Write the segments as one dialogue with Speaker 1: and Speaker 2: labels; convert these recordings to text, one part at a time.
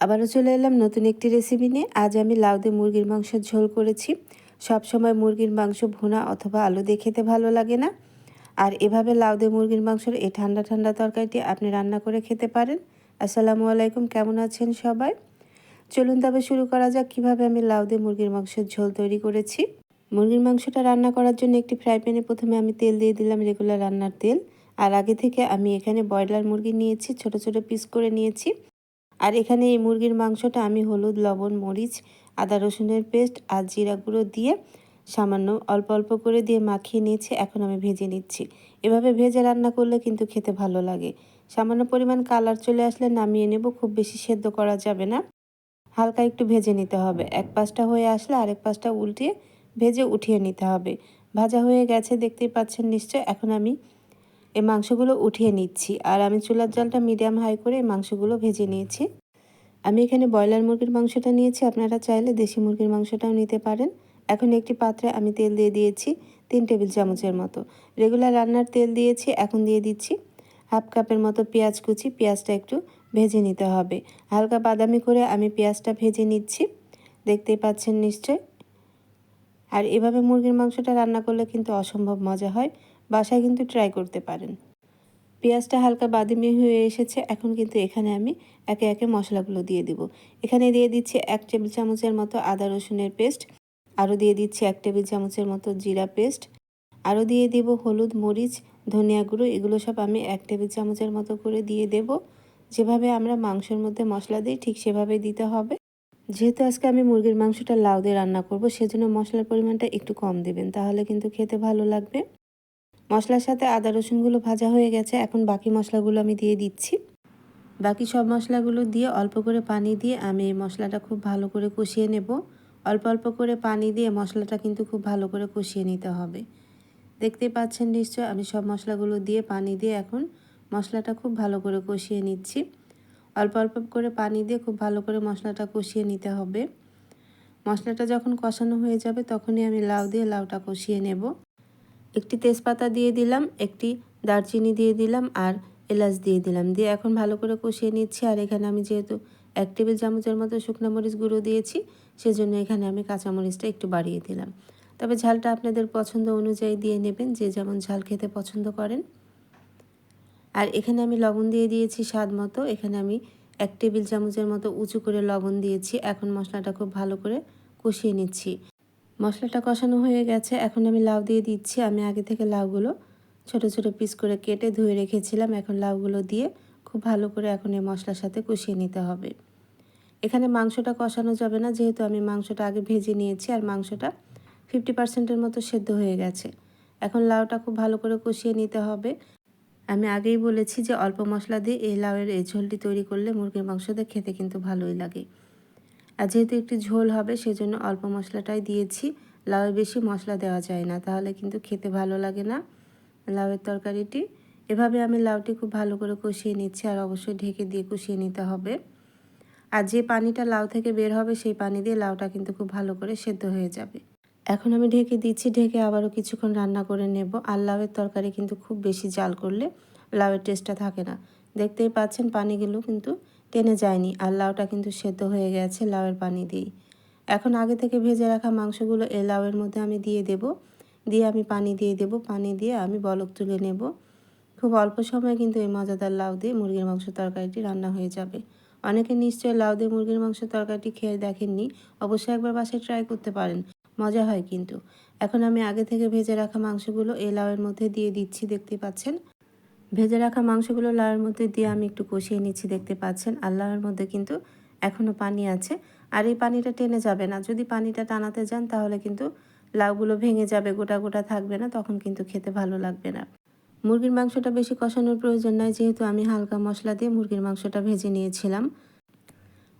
Speaker 1: আবারও চলে এলাম নতুন একটি রেসিপি নিয়ে। আজ আমি লাউ দিয়ে মুরগির মাংসের ঝোল করেছি। সব সময় মুরগির মাংস ভুনা অথবা আলু দিয়ে খেতে ভালো লাগে না। আর এভাবে লাউ দিয়ে মুরগির মাংসের এই ঠান্ডা ঠান্ডা তরকারিটি আপনি রান্না করে খেতে পারেন। আসসালামু আলাইকুম, কেমন আছেন সবাই? চলুন তবে শুরু করা যাক, কীভাবে আমি লাউ দিয়ে মুরগির মাংসের ঝোল তৈরি করেছি। মুরগির মাংসটা রান্না করার জন্য একটি ফ্রাই প্যানে প্রথমে আমি তেল দিয়ে দিলাম রেগুলার রান্নার তেল। আর আগে থেকে আমি এখানে ব্রয়লার মুরগি নিয়েছি, ছোট ছোট পিস করে নিয়েছি। আর এখানে এই মুরগির মাংসটা আমি হলুদ, লবণ, মরিচ, আদা, রসুনের পেস্ট আর জিরা গুঁড়ো দিয়ে সামান্য অল্প অল্প করে দিয়ে মাখিয়ে নিয়েছি, এখন আমি ভেজে নিচ্ছি। এভাবে ভেজে রান্না করলে কিন্তু খেতে ভালো লাগে। সামান্য পরিমাণ কালার চলে আসলে নামিয়ে নেব, খুব বেশি সেদ্ধ করা যাবে না। হালকা একটু ভেজে নিতে হবে। এক পাশটা হয়ে আসলে আরেক পাশটা উল্টিয়ে ভেজে উঠিয়ে নিতে হবে। ভাজা হয়ে গেছে, দেখতেই পাচ্ছেন নিশ্চয়। এখন আমি এই মাংসগুলো উঠিয়ে নিচ্ছি। আর আমি চুলার জলটা মিডিয়াম হাই করে এই মাংসগুলো ভেজে নিয়েছি। আমি এখানে ব্রয়লার মুরগির মাংসটা নিয়েছি, আপনারা চাইলে দেশি মুরগির মাংসটাও নিতে পারেন। এখন একটি পাত্রে আমি তেল দিয়ে দিয়েছি তিন টেবিল চামচের মতো। রেগুলার রান্নার তেল দিয়েছি, এখন দিয়ে দিচ্ছি হাফ কাপের মতো পেঁয়াজ কুচি। পেঁয়াজটা একটু ভেজে নিতে হবে। হালকা বাদামি করে আমি পেঁয়াজটা ভেজে নিচ্ছি। দেখতেই পাচ্ছেন নিশ্চয় আর এভাবে মুরগির মাংসটা রান্না করলে কিন্তু অসম্ভব মজা হয়। বাসায় কিন্তু ট্রাই করতে পারেন। পেঁয়াজটা হালকা বাদামি হয়ে এসেছে, এখন কিন্তু এখানে আমি একে একে মশলাগুলো দিয়ে দিব। এখানে দিয়ে দিচ্ছি এক টেবিল চামচের মতো আদা রসুনের পেস্ট, আরও দিয়ে দিচ্ছি এক টেবিল চামচের মতো জিরা পেস্ট, আরও দিয়ে দিব হলুদ, মরিচ, ধনিয়া গুঁড়ো, এগুলো সব আমি এক টেবিল চামচের মতো করে দিয়ে দেব। যেভাবে আমরা মাংসের মধ্যে মশলা দিই ঠিক সেভাবে দিতে হবে। যেহেতু আজকে আমি মুরগির মাংসটা লাউ দিয়ে রান্না করব, সেজন্য মশলার পরিমাণটা একটু কম দেবেন, তাহলে কিন্তু খেতে ভালো লাগবে। মশলার সাথে আদা রসুনগুলো ভাজা হয়ে গেছে, এখন বাকি মশলাগুলো আমি দিয়ে দিচ্ছি। বাকি সব মশলাগুলো দিয়ে অল্প করে পানি দিয়ে আমি এই মশলাটা খুব ভালো করে কষিয়ে নেব। অল্প অল্প করে পানি দিয়ে মশলাটা কিন্তু খুব ভালো করে কষিয়ে নিতে হবে। দেখতেই পাচ্ছেন নিশ্চয় আমি সব মশলাগুলো দিয়ে পানি দিয়ে এখন মশলাটা খুব ভালো করে কষিয়ে নিচ্ছি। অল্প অল্প করে পানি দিয়ে খুব ভালো করে মশলাটা কষিয়ে নিতে হবে। মশলাটা যখন কষানো হয়ে যাবে তখনই আমি লাউ দিয়ে লাউটা কষিয়ে নেব। একটি তেজপাতা দিয়ে দিলাম, একটি দারচিনি দিয়ে দিলাম আর এলাচ দিয়ে দিলাম। দিয়ে এখন ভালো করে কষিয়ে নিচ্ছি আর এখানে আমি যেহেতু এক টেবিল চামচের মতো শুকনো মরিচ গুঁড়ো দিয়েছি, সেজন্য এখানে আমি কাঁচামরিচটা একটু বাড়িয়ে দিলাম। তবে ঝালটা আপনাদের পছন্দ অনুযায়ী দিয়ে নেবেন, যে যেমন ঝাল খেতে পছন্দ করেন। আর এখানে আমি লবণ দিয়ে দিয়েছি স্বাদ মতো, এখানে আমি এক টেবিল চামচের মতো উঁচু করে লবণ দিয়েছি। এখন মশলাটা খুব ভালো করে কষিয়ে নিচ্ছি। মশলাটা কষানো হয়ে গেছে। এখন আমি লাউ দিয়ে দিচ্ছি। আমি আগে থেকে লাউগুলো ছোট ছোট পিস করে কেটে ধুয়ে রেখেছিলাম। এখন লাউগুলো দিয়ে খুব ভালো করে এখন এই মশলার সাথে কষিয়ে নিতে হবে। এখানে মাংসটা কষানো যাবে না। যেহেতু আমি মাংসটা আগে ভেজে নিয়েছি আর মাংসটা ফিফটি পার্সেন্টের মতো সেদ্ধ হয়ে গেছে। এখন লাউটা খুব ভালো করে কষিয়ে নিতে হবে। আমি আগেই বলেছি যে অল্প মশলা দিয়ে এই লাউয়ের এই ঝোলটি তৈরি করলে মুরগির মাংস দিয়ে খেতে কিন্তু ভালোই লাগে। আর যেহেতু একটি ঝোল হবে, সেজন্য অল্প মশলাটাই দিয়েছি। লাউয়ে বেশি মশলা দেওয়া যায় না, তাহলে কিন্তু খেতে ভালো লাগে না লাউয়ের তরকারিটি। এভাবে আমি লাউটি খুব ভালো করে কষিয়ে নিচ্ছি আর অবশ্যই ঢেকে দিয়ে কষিয়ে নিতে হবে। আর যে পানিটা লাউ থেকে বের হবে, সেই পানি দিয়ে লাউটা কিন্তু খুব ভালো করে সেদ্ধ হয়ে যাবে। এখন আমি ঢেকে দিচ্ছি, ঢেকে আবারও কিছুক্ষণ রান্না করে নেব। আর লাউয়ের তরকারি কিন্তু খুব বেশি জাল করলে লাউয়ের টেস্টটা থাকে না। দেখতেই পাচ্ছেন পানিগুলো কিন্তু টেনে যায়নি। আর লাউটা কিন্তু সেদ্ধ হয়ে গেছে, লাউয়ের পানি দিয়েই। এখন আগে থেকে ভেজে রাখা মাংসগুলো এই লাউয়ের মধ্যে আমি দিয়ে দেব। দিয়ে আমি পানি দিয়ে দেব। পানি দিয়ে আমি বলক তুলে নেব। খুব অল্প সময়ে কিন্তু এই মজাদার লাউ দিয়ে মুরগির মাংস তরকারিটি রান্না হয়ে যাবে। অনেকে নিশ্চয়ই লাউ দিয়ে মুরগির মাংস তরকারিটি খেয়ে দেখেননি। অবশ্যই একবার বাসায় ট্রাই করতে পারেন। মজা হয় কিন্তু। এখন আমি আগে থেকে ভেজে রাখা মাংসগুলো এই লাউয়ের মধ্যে দিয়ে দিচ্ছি, দেখতে পাচ্ছেন? ভেজে রাখা মাংসগুলো লাউয়ের মধ্যে দিয়ে আমি একটু কষিয়ে নিচ্ছি, দেখতে পাচ্ছেন। আর লাউয়ের মধ্যে কিন্তু এখনও পানি আছে। আর এই পানিটা টেনে যাবে না। যদি পানিটা টানাতে যান, তাহলে কিন্তু লাউগুলো ভেঙে যাবে, গোটা গোটা থাকবে না, তখন কিন্তু খেতে ভালো লাগবে না। মুরগির মাংসটা বেশি কষানোর প্রয়োজন নয় যেহেতু আমি হালকা মশলা দিয়ে মুরগির মাংসটা ভেজে নিয়েছিলাম।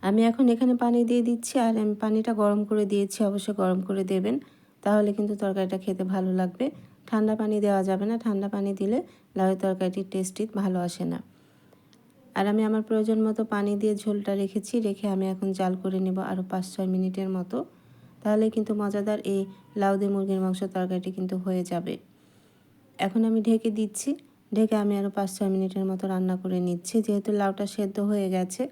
Speaker 1: আমি এখন এখানে পানি দিয়ে দিচ্ছি, আর আমি পানিটা গরম করে দিয়েছি অবশ্যই গরম করে দেবেন। তাহলে কিন্তু তরকারিটা খেতে ভালো লাগবে। ঠান্ডা পানি দেওয়া যাবে না। ঠান্ডা পানি দিলে লাউয়ের তরকারিটির টেস্টি ভালো আসে না। আর আমি আমার প্রয়োজন মতো পানি দিয়ে ঝোলটা রেখেছি, রেখে আমি এখন জাল করে নেব আরও পাঁচ ছয় মিনিটের মতো। তাহলে কিন্তু মজাদার এই লাউ দিয়ে মুরগির মাংস তরকারিটি কিন্তু হয়ে যাবে। এখন আমি ঢেকে দিচ্ছি, ঢেকে আমি আরও পাঁচ ছয় মিনিটের মতো রান্না করে নিচ্ছি। যেহেতু লাউটা সেদ্ধ হয়ে গেছে,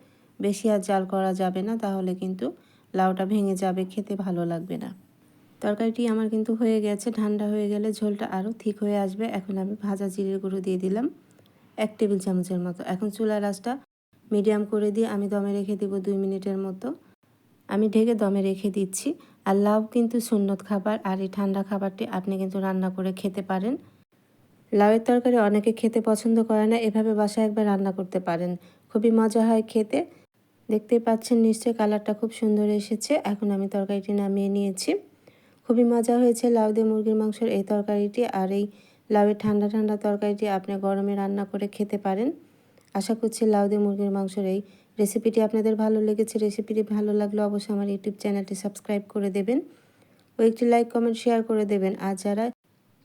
Speaker 1: বেশি আর জাল করা যাবে না, তাহলে কিন্তু লাউটা ভেঙে যাবে, খেতে ভালো লাগবে না। তরকারিটি আমার কিন্তু হয়ে গেছে, ঠান্ডা হয়ে গেলে ঝোলটা আরও ঠিক হয়ে আসবে। এখন আমি ভাজা জিরের গুঁড়ো দিয়ে দিলাম, এক টেবিল চামচের মতো। এখন চুলার রাসটা মিডিয়াম করে দিয়ে আমি দমে রেখে দিব দুই মিনিটের মতো। আমি ঢেকে দমে রেখে দিচ্ছি। আর লাউ কিন্তু সুন্নত খাবার, আর এই ঠান্ডা খাবারটি আপনি কিন্তু রান্না করে খেতে পারেন। লাউয়ের তরকারি অনেকে খেতে পছন্দ করে না, এভাবে বাসায় একবার রান্না করতে পারেন। খুবই মজা হয় খেতে। দেখতেই পাচ্ছেন, নিশ্চয়ই কালারটা খুব সুন্দর এসেছে। এখন আমি তরকারিটি নামিয়ে নিয়েছি। খুবই মজা হয়েছে লাউ দিয়ে মুরগির মাংসের এই তরকারিটি আর এই লাউয়ের ঠান্ডা ঠান্ডা তরকারিটি আপনি গরমে রান্না করে খেতে পারেন। আশা করছি লাউ দিয়ে মুরগির মাংসের এই রেসিপিটি আপনাদের ভালো লেগেছে। রেসিপিটি ভালো লাগলে অবশ্যই আমার ইউটিউব চ্যানেলটি সাবস্ক্রাইব করে দেবেন ও একটি লাইক, কমেন্ট, শেয়ার করে দেবেন। আর যারা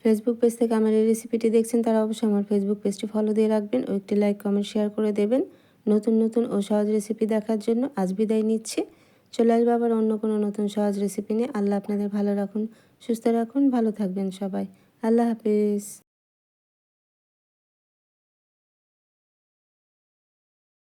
Speaker 1: ফেসবুক পেজ থেকে আমার এই রেসিপিটি দেখছেন, তারা অবশ্যই আমার ফেসবুক পেজটি ফলো দিয়ে রাখবেন। ও একটি লাইক, কমেন্ট, শেয়ার করে দেবেন। নতুন নতুন ও সহজ রেসিপি দেখার জন্য আজ বিদায় নিচ্ছি। চলে আসব আবার অন্য কোনো নতুন সহজ রেসিপি নিয়ে। আল্লাহ আপনাদের ভালো রাখুন, সুস্থ রাখুন, ভালো থাকবেন সবাই। আল্লাহ হাফিজ।